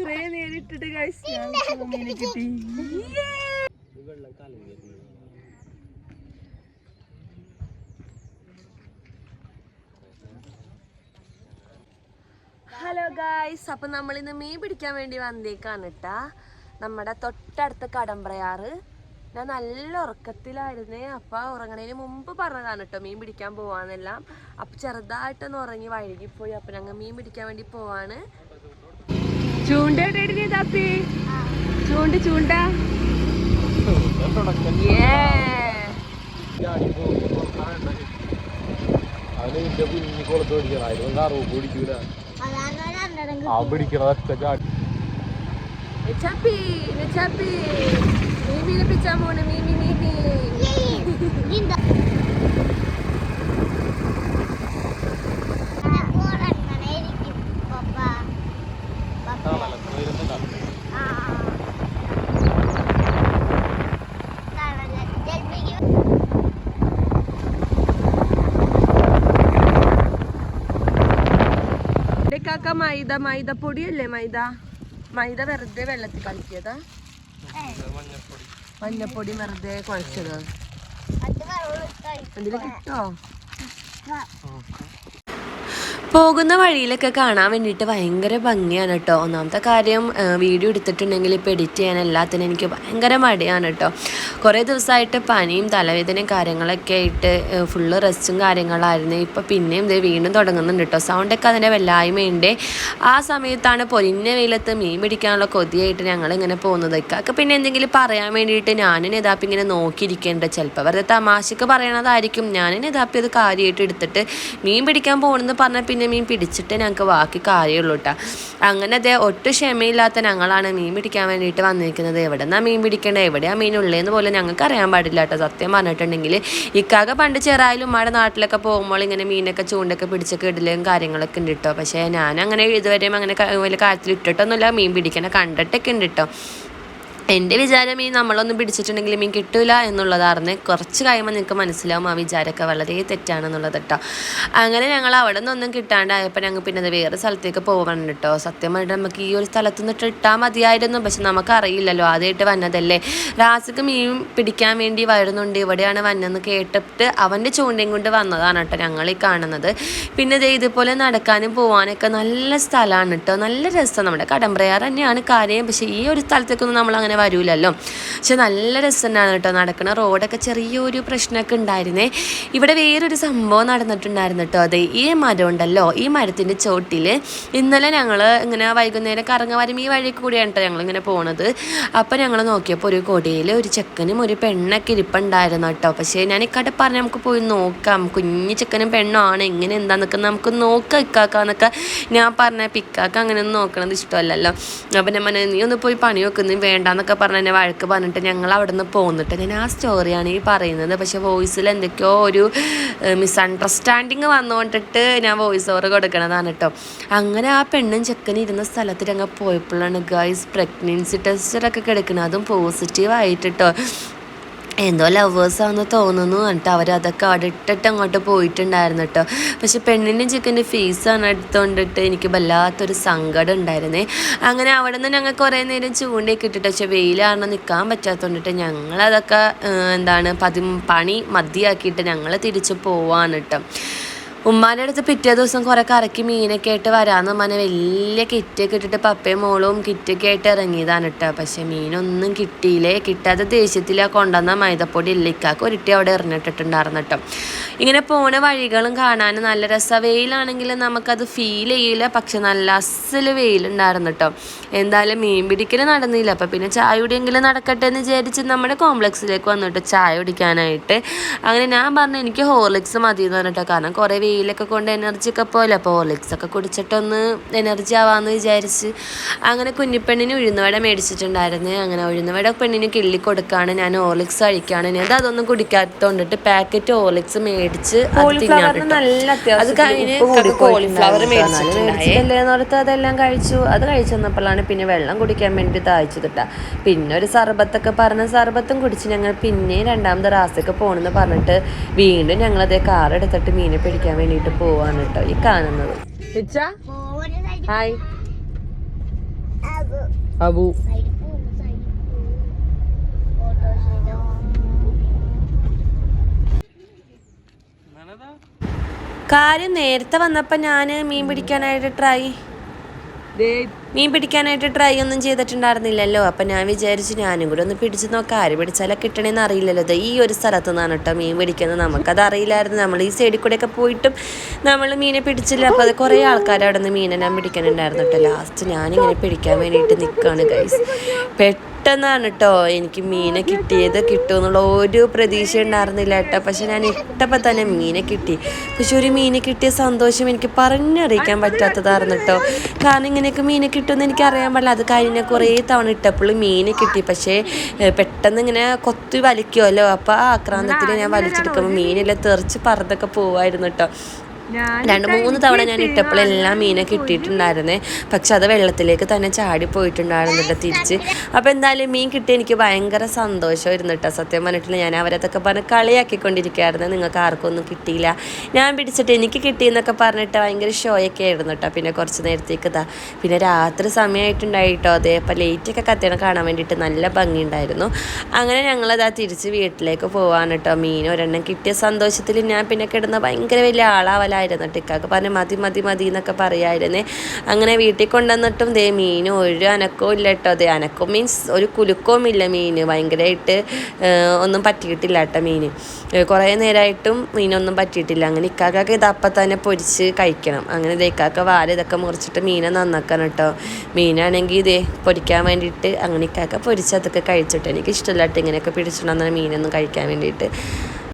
ഇത്രയും നേരിട്ടിട്ട് മീനെ കിട്ടി. ഹലോ ഗായ്സ് അപ്പൊ നമ്മൾ ഇന്ന് മീൻ പിടിക്കാൻ വേണ്ടി വന്നേക്കാണ് കേട്ടാ നമ്മുടെ തൊട്ടടുത്ത കടമ്പ്രയാറ്. ഞാൻ നല്ല ഉറക്കത്തിലായിരുന്നേ. അപ്പൊ ഉറങ്ങണതിന് മുമ്പ് പറഞ്ഞതാണ് കേട്ടോ മീൻ പിടിക്കാൻ പോവാന്നെല്ലാം. അപ്പൊ ചെറുതായിട്ടൊന്ന് ഉറങ്ങി വഴുകിപ്പോയി. അപ്പൊ ഞങ്ങൾ മീൻ പിടിക്കാൻ വേണ്ടി പോവാണ്. ചൂണ്ട തപ്പി ചൂണ്ട് ചൂണ്ട. അവന് ഇതിന്റെ കുഞ്ഞു കുളത്ത് മീമി അതിന് കറവ് പിടിക്കൂല ആ പിടിക്കണതൊക്കെ ചാടി ചപ്പി ചപ്പി മീൻ മീനെ പിടിച്ചാൻ പോണേ മീൻ മീൻ മീൻ കാക്ക മൈദ മൈദ പൊടിയല്ലേ മൈദ? മൈദ വെറുതെ വെള്ളത്തിൽ കളിക്കിയതാ മഞ്ഞപ്പൊടി വെറുതെ കുഴച്ചത്. എന്തിലും കിട്ടോ? പോകുന്ന വഴിയിലൊക്കെ കാണാൻ വേണ്ടിയിട്ട് ഭയങ്കര ഭംഗിയാണ് കേട്ടോ ഒന്നാമത്തെ കാര്യം വീഡിയോ എടുത്തിട്ടുണ്ടെങ്കിൽ ഇപ്പോൾ എഡിറ്റ് ചെയ്യാൻ എല്ലാത്തിനും എനിക്ക് ഭയങ്കര മടിയാണ് കേട്ടോ കുറേ ദിവസമായിട്ട് പനിയും തലവേദനയും കാര്യങ്ങളൊക്കെ ആയിട്ട് ഫുള്ള് റെസ്റ്റും കാര്യങ്ങളായിരുന്നു. ഇപ്പോൾ പിന്നെയും ഇത് വീണ്ടും തുടങ്ങുന്നുണ്ട് കേട്ടോ സൗണ്ടൊക്കെ അതിന്റെ വല്ലായ്മയുണ്ട്. ആ സമയത്താണ് പൊരിഞ്ഞ വെയിലത്ത് മീൻ പിടിക്കാനുള്ള കൊതിയായിട്ട് ഞങ്ങൾ ഇങ്ങനെ പോകുന്നത്. ഇക്കാക്ക് പിന്നെ എന്തെങ്കിലും പറയാൻ വേണ്ടിയിട്ട് ഞാനും നെതാപ്പി ഇങ്ങനെ നോക്കിയിരിക്കേണ്ട. ചിലപ്പോൾ വെറുതെ തമാശക്ക് പറയണതായിരിക്കും. ഞാനും നെതാപ്പി അത് കാര്യമായിട്ട് എടുത്തിട്ട് മീൻ പിടിക്കാൻ പോകണമെന്ന് പറഞ്ഞാൽ പിന്നെ മീൻ പിടിച്ചിട്ട് ഞങ്ങൾക്ക് ബാക്കി കാര്യമുള്ളൂ കേട്ടോ അങ്ങനെ അതേ ഒട്ടും ക്ഷമയില്ലാത്ത ഞങ്ങളാണ് മീൻ പിടിക്കാൻ വേണ്ടിയിട്ട് വന്നിരിക്കുന്നത്. എവിടെ നിന്നാണ് മീൻ പിടിക്കേണ്ടത് എവിടെയാണ് മീൻ ഉള്ളതെന്ന് പോലും ഞങ്ങൾക്ക് അറിയാൻ പാടില്ല കേട്ടോ സത്യം പറഞ്ഞിട്ടുണ്ടെങ്കിൽ ഇക്കാകെ പണ്ട് ചെറായാലും ഉമ്മയുടെ നാട്ടിലൊക്കെ പോകുമ്പോൾ ഇങ്ങനെ മീനൊക്കെ ചൂണ്ടൊക്കെ പിടിച്ചൊക്കെ ഇടലും കാര്യങ്ങളൊക്കെ ഉണ്ട് കേട്ടോ പക്ഷേ ഞാൻ ഇതുവരെയും അങ്ങനെ വലിയ കാര്യത്തിൽ ഇട്ടിട്ടൊന്നുമില്ല മീൻ പിടിക്കണ കണ്ടിട്ടൊക്കെ ഉണ്ട് കേട്ടോ എന്റെ വിചാരം ഈ നമ്മളൊന്നും പിടിച്ചിട്ടുണ്ടെങ്കിൽ മീൻ കിട്ടൂല എന്നുള്ളതായിരുന്നു കുറച്ച് കഴിയുമ്പോൾ നിങ്ങൾക്ക് മനസ്സിലാവും ആ വിചാരമൊക്കെ വളരെ തെറ്റാണെന്നുള്ളത് കേട്ടോ അങ്ങനെ ഞങ്ങൾ അവിടെ നിന്നൊന്നും കിട്ടാണ്ടായപ്പോൾ ഞങ്ങൾ പിന്നെ അത് വേറെ സ്ഥലത്തേക്ക് പോകണം കേട്ടോ സത്യമായിട്ട് നമുക്ക് ഈ ഒരു സ്ഥലത്ത് നിന്നിട്ട് ഇട്ടാൽ മതിയായിരുന്നു. പക്ഷെ നമുക്കറിയില്ലല്ലോ ആദ്യമായിട്ട് വന്നതല്ലേ. റാസിക്ക് മീൻ പിടിക്കാൻ വേണ്ടി വരുന്നുണ്ട്. ഇവിടെയാണ് വന്നതെന്ന് കേട്ടിട്ട് അവന്റെ ചൂണ്ടയും കൊണ്ട് വന്നതാണ് കേട്ടോ ഞങ്ങൾ ഈ കാണുന്നത്. പിന്നെ ദേ ഇതുപോലെ നടക്കാനും പോകാനൊക്കെ നല്ല സ്ഥലമാണ് കേട്ടോ നല്ല രസം. നമ്മുടെ കടമ്പ്രയാർ തന്നെയാണ് കാര്യം. പക്ഷേ ഈ ഒരു സ്ഥലത്തേക്കൊന്നും നമ്മൾ അങ്ങനെ വരൂലല്ലോ. പക്ഷെ നല്ല രസമുണ്ടാണ് കേട്ടോ നടക്കണ റോഡൊക്കെ ചെറിയൊരു പ്രശ്നമൊക്കെ ഉണ്ടായിരുന്നേ. ഇവിടെ വേറൊരു സംഭവം നടന്നിട്ടുണ്ടായിരുന്നു കേട്ടോ അതെ. ഈ മരം ഉണ്ടല്ലോ ഈ മരത്തിന്റെ ചോട്ടിൽ ഇന്നലെ ഞങ്ങൾ ഇങ്ങനെ വൈകുന്നേരം കറങ്ങവരും ഈ വഴി കൂടിയാണ് കേട്ടോ ഞങ്ങൾ ഇങ്ങനെ പോണത്. അപ്പോൾ ഞങ്ങൾ നോക്കിയപ്പോൾ ഒരു കൊടിയിൽ ഒരു ചെക്കനും ഒരു പെണ്ണൊക്കെ ഇരിപ്പുണ്ടായിരുന്നു കേട്ടോ. പക്ഷേ ഞാൻ ഇക്കാട്ടെ പറഞ്ഞ് നമുക്ക് പോയി നോക്കാം. കുഞ്ഞു ചെക്കനും പെണ്ണും ആണ്. എങ്ങനെ എന്താന്നൊക്കെ നമുക്ക് നോക്കാം ഇക്കാക്കാന്നൊക്കെ ഞാൻ പറഞ്ഞ പിക്കാക്ക അങ്ങനെ ഒന്നും നോക്കണത് ഇഷ്ടമല്ലല്ലോ. അപ്പം ഞാൻ നീ ഒന്ന് പോയി പണി വെക്കുന്നു വേണ്ടാന്നൊക്കെ പറഞ്ഞ് എന്നെ വഴക്ക് പറഞ്ഞിട്ട് ഞങ്ങൾ അവിടെ നിന്ന് പോന്നിട്ട്. ഞാൻ ആ സ്റ്റോറിയാണ് ഈ പറയുന്നത്. പക്ഷെ വോയിസിൽ എന്തൊക്കെയോ ഒരു മിസ്അണ്ടർസ്റ്റാൻഡിങ് വന്നുകൊണ്ടിട്ട് ഞാൻ വോയിസ് ഓവർ കൊടുക്കണതാണ് കേട്ടോ അങ്ങനെ ആ പെണ്ണും ചെക്കനും ഇരുന്ന സ്ഥലത്ത് ഞങ്ങൾ പോയപ്പോഴാണ് ഗൈസ് പ്രഗ്നൻസി ടെസ്റ്റിലൊക്കെ കിടക്കുന്നത് അതും പോസിറ്റീവ് ആയിട്ട് കേട്ടോ എന്തോ ലവേഴ്സാണെന്ന് തോന്നുന്നു എന്നിട്ട് അവരതൊക്കെ അവിടെ ഇട്ടിട്ട് അങ്ങോട്ട് പോയിട്ടുണ്ടായിരുന്നു കേട്ടോ പക്ഷെ പെണ്ണിന്റെ ചിക്കന്റെ ഫീസാണ് എടുത്തുകൊണ്ടിട്ട് എനിക്ക് വല്ലാത്തൊരു സങ്കടം ഉണ്ടായിരുന്നേ. അങ്ങനെ അവിടെ നിന്ന് ഞങ്ങൾ കുറേ നേരം ചൂണ്ടയൊക്കെ ഇട്ടിട്ട് പക്ഷെ വെയിലാണ് നിൽക്കാൻ പറ്റാത്തതുകൊണ്ടിട്ട് ഞങ്ങളതൊക്കെ എന്താണ് പതി പണി മതിയാക്കിയിട്ട് ഞങ്ങൾ തിരിച്ച് പോവാണ് കേട്ടോ ഉമ്മാന്റെ അടുത്ത് പിറ്റേ ദിവസം കുറേ കറക്കി മീനൊക്കെ ആയിട്ട് വരാന്ന് ഉമ്മാനെ വലിയ കിറ്റൊക്കെ ഇട്ടിട്ട് പപ്പയും മോളും കിറ്റൊക്കെ ആയിട്ട് ഇറങ്ങിയതാണ് കേട്ടോ പക്ഷെ മീനൊന്നും കിട്ടിയില്ലേ? കിട്ടാത്ത ദേഷ്യത്തിൽ കൊണ്ടുവന്ന മൈദപ്പൊടി ഇല്ലിക്കാക്ക് ഒരിട്ടി അവിടെ എറിഞ്ഞിട്ടിട്ടുണ്ടായിരുന്നു കേട്ടോ ഇങ്ങനെ പോണ വഴികളും കാണാൻ നല്ല രസം. വെയിലാണെങ്കിൽ നമുക്കത് ഫീൽ ചെയ്യില്ല. പക്ഷെ നല്ല അസൽ വെയിലുണ്ടായിരുന്നു കേട്ടോ എന്തായാലും മീൻ പിടിക്കൽ നടന്നില്ല. അപ്പം പിന്നെ ചായ കുടിയെങ്കിലും നടക്കട്ടെ എന്ന് വിചാരിച്ച് നമ്മുടെ കോംപ്ലക്സിലേക്ക് വന്നിട്ട് ചായ കുടിക്കാനായിട്ട്. അങ്ങനെ ഞാൻ പറഞ്ഞു എനിക്ക് ഹോർലിക്സ് മതി എന്ന് പറഞ്ഞിട്ടോ കാരണം കുറേ വെയിലൊക്കെ കൊണ്ട് എനർജി ഒക്കെ പോലെ. അപ്പോൾ ഹോർലിക്സ് ഒക്കെ കുടിച്ചിട്ടൊന്ന് എനർജി ആവാമെന്ന് വിചാരിച്ച് അങ്ങനെ കുഞ്ഞിപ്പെണ്ണിന് ഉഴുന്നുവട മേടിച്ചിട്ടുണ്ടായിരുന്നു. അങ്ങനെ ഉഴുന്നവട പെണ്ണിന് കിള്ളി കൊടുക്കാണ്. ഞാൻ ഹോർലിക്സ് കഴിക്കാണ്. ഞാൻ അതൊന്നും കുടിക്കാത്തോണ്ടിട്ട് പാക്കറ്റ് ഹോർലിക്സ് മേടിച്ച് അത് തിന്നാൻ. അത് കഴിഞ്ഞ് കോളിഫ്ലവർ മേടിച്ചിട്ടുണ്ടായിരുന്നോർത്ത് അതെല്ലാം കഴിച്ചു. അത് കഴിച്ചു വന്നപ്പോഴാണ് പിന്നെ വെള്ളം കുടിക്കാൻ വേണ്ടി താഴ്ച കേട്ടാ പിന്നെ ഒരു സർബത്തൊക്കെ പറഞ്ഞ സർബത്തും കുടിച്ച് ഞങ്ങൾ പിന്നെയും രണ്ടാമത് റാസൊക്കെ പോണെന്ന് പറഞ്ഞിട്ട് വീണ്ടും ഞങ്ങൾ അതേ കാർ എടുത്തിട്ട് മീനെ പിടിക്കാൻ വേണ്ടിയിട്ട് പോവാണ് കേട്ടോ ഈ കാണുന്നത്. അബു. കാര്യം നേരത്തെ വന്നപ്പോൾ ഞാൻ മീൻ പിടിക്കാനായിട്ട് ട്രൈ മീൻ പിടിക്കാനായിട്ട് ട്രൈ ഒന്നും ചെയ്തിട്ടുണ്ടായിരുന്നില്ലല്ലോ. അപ്പൊ ഞാൻ വിചാരിച്ചു ഞാനും കൂടെ ഒന്ന് പിടിച്ച് നോക്കാം. ആര് പിടിച്ചാലോ കിട്ടണേന്ന് അറിയില്ലല്ലോ. ഇത് ഈ ഒരു സ്ഥലത്ത് നിന്നാണ് കേട്ടോ മീൻ പിടിക്കുന്നത്. നമുക്കത് അറിയില്ലായിരുന്നു. നമ്മൾ ഈ സൈഡിൽ കൂടെയൊക്കെ പോയിട്ടും നമ്മൾ മീനെ പിടിച്ചില്ല. അപ്പൊ അത് കുറേ ആൾക്കാർ അവിടെ നിന്ന് മീനെല്ലാം പിടിക്കാനുണ്ടായിരുന്നു കേട്ടോ ലാസ്റ്റ് ഞാനിങ്ങനെ പിടിക്കാൻ വേണ്ടിയിട്ട് നിൽക്കുകയാണ് ഗൈസ് പെട്ടെന്നാണ് കേട്ടോ എനിക്ക് മീനെ കിട്ടിയത് കിട്ടുമെന്നുള്ള ഒരു പ്രതീക്ഷ ഉണ്ടായിരുന്നില്ല കേട്ടോ പക്ഷെ ഞാൻ ഇട്ടപ്പോൾ തന്നെ മീനെ കിട്ടി. പക്ഷെ ഒരു മീനെ കിട്ടിയ സന്തോഷം എനിക്ക് പറഞ്ഞറിയിക്കാൻ പറ്റാത്തതായിരുന്നു കേട്ടോ കാരണം ഇങ്ങനെയൊക്കെ മീനെ കിട്ടുമെന്ന് എനിക്ക് അറിയാൻ പാടില്ല. അത് കഴിഞ്ഞ കുറേ തവണ ഇട്ടപ്പോൾ മീനെ കിട്ടി. പക്ഷേ പെട്ടെന്ന് ഇങ്ങനെ കൊത്തി വലിക്കുമല്ലോ അപ്പോൾ ആ ആക്രാന്തത്തിൽ ഞാൻ വലിച്ചെടുക്കുമ്പോൾ മീനെല്ലാം തെറിച്ച് പറന്നൊക്കെ പോവായിരുന്നു കേട്ടോ രണ്ട് മൂന്ന് തവണ ഞാൻ ഇട്ടപ്പോഴെല്ലാം മീനെ കിട്ടിയിട്ടുണ്ടായിരുന്നേ പക്ഷെ അത് വെള്ളത്തിലേക്ക് തന്നെ ചാടി പോയിട്ടുണ്ടായിരുന്നു കേട്ടോ തിരിച്ച്. അപ്പോൾ എന്തായാലും മീൻ കിട്ടി എനിക്ക് ഭയങ്കര സന്തോഷമായിരുന്നു കേട്ടോ. സത്യം പറഞ്ഞിട്ടില്ല ഞാൻ അവരതൊക്കെ പറഞ്ഞ് കളിയാക്കിക്കൊണ്ടിരിക്കുകയായിരുന്നു. നിങ്ങൾക്ക് ആർക്കൊന്നും കിട്ടിയില്ല. ഞാൻ പിടിച്ചിട്ട് എനിക്ക് കിട്ടിയെന്നൊക്കെ പറഞ്ഞിട്ട് ഭയങ്കര ഷോയൊക്കെ ആയിരുന്നു കേട്ടോ. പിന്നെ കുറച്ച് നേരത്തേക്ക് ഇതാ. പിന്നെ രാത്രി സമയമായിട്ടുണ്ടായിട്ടോ അതേ അപ്പോൾ ലേറ്റൊക്കെ കത്തിയണം കാണാൻ വേണ്ടിയിട്ട് നല്ല ഭംഗിയുണ്ടായിരുന്നു. അങ്ങനെ ഞങ്ങളതാ തിരിച്ച് വീട്ടിലേക്ക് പോകാൻ കേട്ടോ. മീൻ ഒരെണ്ണം കിട്ടിയ സന്തോഷത്തിൽ ഞാൻ പിന്നെ കിടന്ന ഭയങ്കര വലിയ ആളാവലായിരുന്നു ടിക്കാക്ക് പറഞ്ഞ് മതി മതി മതി എന്നൊക്കെ പറയായിരുന്നേ. അങ്ങനെ വീട്ടിൽ കൊണ്ടുവന്നിട്ടും ദേ മീൻ ഒരു അനക്കവും ഇല്ല കേട്ടോ. അതെ അനക്കവും മീൻസ് ഒരു കുലുക്കവും ഇല്ല മീൻ. ഭയങ്കരമായിട്ട് ഒന്നും പറ്റിയിട്ടില്ല കേട്ടോ മീൻ. കുറേ നേരമായിട്ടും മീനൊന്നും പറ്റിയിട്ടില്ല. അങ്ങനെ ഇക്കാക്കൊക്കെ ഇത് അപ്പം തന്നെ പൊരിച്ച് കഴിക്കണം. അങ്ങനെ ദേ ഇക്കാക്ക വാല ഇതൊക്കെ മുറിച്ചിട്ട് മീനെ നന്നാക്കണം കേട്ടോ. മീനാണെങ്കിൽ ഇതേ പൊരിക്കാൻ വേണ്ടിയിട്ട് അങ്ങനെ ഇക്കാക്ക പൊരിച്ച് അതൊക്കെ കഴിച്ചിട്ട്. എനിക്ക് ഇഷ്ടമില്ല കേട്ടോ ഇങ്ങനെയൊക്കെ പിടിച്ചിട്ടുണ്ടെന്ന് മീനൊന്നും കഴിക്കാൻ വേണ്ടിയിട്ട്.